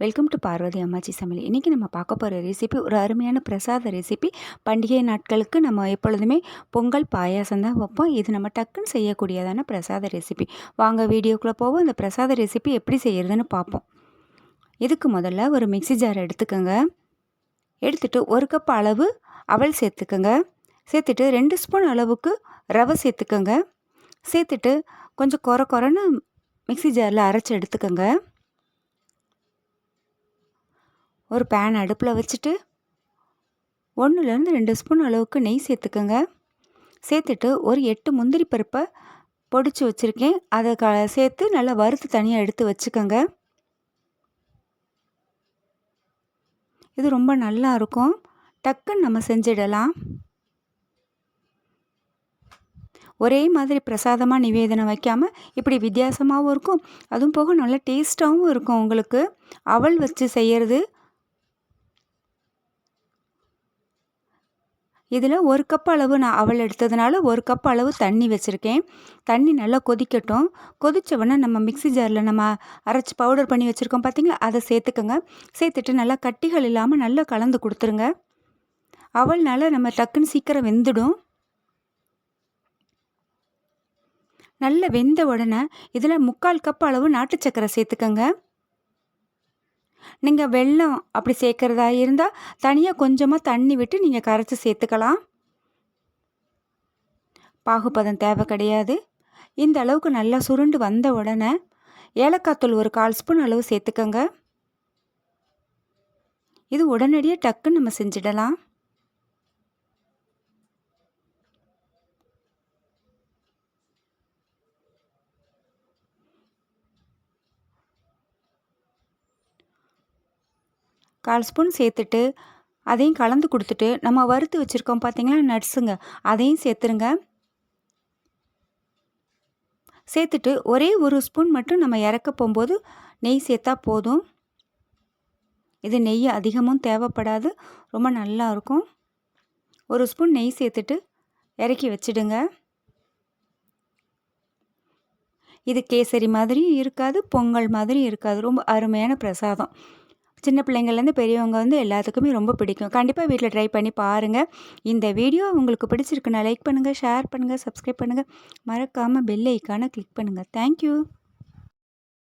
Welcome to Parvati அம்மாச்சி சமையல் இன்றைக்கி நம்ம பார்க்க போகிற ரெசிபி ஒரு அருமையான பிரசாத ரெசிபி பண்டிகை நாட்களுக்கு நம்ம எப்பொழுதுமே பொங்கல் பாயாசம் தான் வைப்போம். இது நம்ம டக்குன்னு செய்யக்கூடியதான பிரசாத ரெசிபி வாங்க வீடியோக்குள்ளே போவோம். அந்த பிரசாத ரெசிபி எப்படி செய்கிறதுன்னு பார்ப்போம். இதுக்கு முதல்ல ஒரு மிக்சி ஜார் எடுத்துக்கோங்க. எடுத்துகிட்டு ஒரு கப் அளவு அவல் சேர்த்துக்கோங்க. சேர்த்துட்டு ரெண்டு ஸ்பூன் அளவுக்கு ரவை சேர்த்துக்கோங்க. சேர்த்துட்டு கொஞ்சம் குறை குறைன்னு மிக்சி ஜாரில் அரைச்சி எடுத்துக்கோங்க. ஒரு பேன் அடுப்பில் வச்சுட்டு ஒன்றுலேருந்து ரெண்டு ஸ்பூன் அளவுக்கு நெய் சேர்த்துக்கோங்க. சேர்த்துட்டு ஒரு எட்டு முந்திரி பருப்பை பொடிச்சு வச்சுருக்கேன். அதை க சேர்த்து நல்லா வறுத்து தனியாக எடுத்து வச்சுக்கோங்க. இது ரொம்ப நல்லா இருக்கும். டக்குன்னு நம்ம செஞ்சிடலாம். ஒரே மாதிரி பிரசாதமாக நிவேதனம் வைக்காமல் இப்படி வித்தியாசமாகவும் இருக்கும். அதுவும் போக நல்லா டேஸ்ட்டாகவும் இருக்கும் உங்களுக்கு. அவள் வச்சு செய்கிறது இதில் ஒரு கப் அளவு நான் அவள் எடுத்ததுனால ஒரு கப் அளவு தண்ணி வச்சுருக்கேன். தண்ணி நல்லா கொதிக்கட்டும். கொதித்தவொடனே நம்ம மிக்சி ஜாரில் நம்ம அரைச்சி பவுடர் பண்ணி வச்சுருக்கோம் பார்த்திங்களா? அதை சேர்த்துக்கோங்க. சேர்த்துட்டு நல்லா கட்டிகள் இல்லாமல் நல்லா கலந்து கொடுத்துருங்க. அவள்னால நம்ம டக்குன்னு சீக்கிரம் வெந்துடும். நல்லா வெந்த உடனே இதில் முக்கால் கப் அளவு நாட்டு சக்கரை சேர்த்துக்கோங்க. நீங்கள் வெள்ளம் அப்படி சேர்க்குறதா இருந்தால் தனியாக கொஞ்சமாக தண்ணி விட்டு நீங்கள் கரைச்சி சேர்த்துக்கலாம். பாகுபதம் தேவை கிடையாது. இந்த அளவுக்கு நல்லா சுருண்டு வந்த உடனே ஏலக்காத்தூள் ஒரு கால் ஸ்பூன் அளவு சேர்த்துக்கோங்க. இது உடனடியாக டக்குன்னு நம்ம செஞ்சிடலாம். கால் ஸ்பூன் சேர்த்துட்டு அதையும் கலந்து கொடுத்துட்டு நம்ம வறுத்து வச்சுருக்கோம் பார்த்திங்களா நட்ஸுங்க அதையும் சேர்த்துருங்க. சேர்த்துட்டு ஒரே ஒரு ஸ்பூன் மட்டும் நம்ம இறக்க போகும்போது நெய் சேர்த்தா போதும். இது நெய் அதிகமும் தேவைப்படாது ரொம்ப நல்லா இருக்கும். ஒரு ஸ்பூன் நெய் சேர்த்துட்டு இறக்கி வச்சிடுங்க. இது கேசரி மாதிரியும் இருக்காது பொங்கல் மாதிரியும் இருக்காது ரொம்ப அருமையான பிரசாதம். சின்ன பிள்ளைங்கள்லேருந்து பெரியவங்க வந்து எல்லாத்துக்குமே ரொம்ப பிடிக்கும். கண்டிப்பாக வீட்டில் ட்ரை பண்ணி பாருங்கள் இந்த வீடியோ உங்களுக்கு பிடிச்சிருக்குன்னா லைக் பண்ணுங்கள் ஷேர் பண்ணுங்கள் சப்ஸ்கிரைப் பண்ணுங்கள் மறக்காமல் பெல் ஐக்கானை கிளிக் பண்ணுங்கள் தேங்க்யூ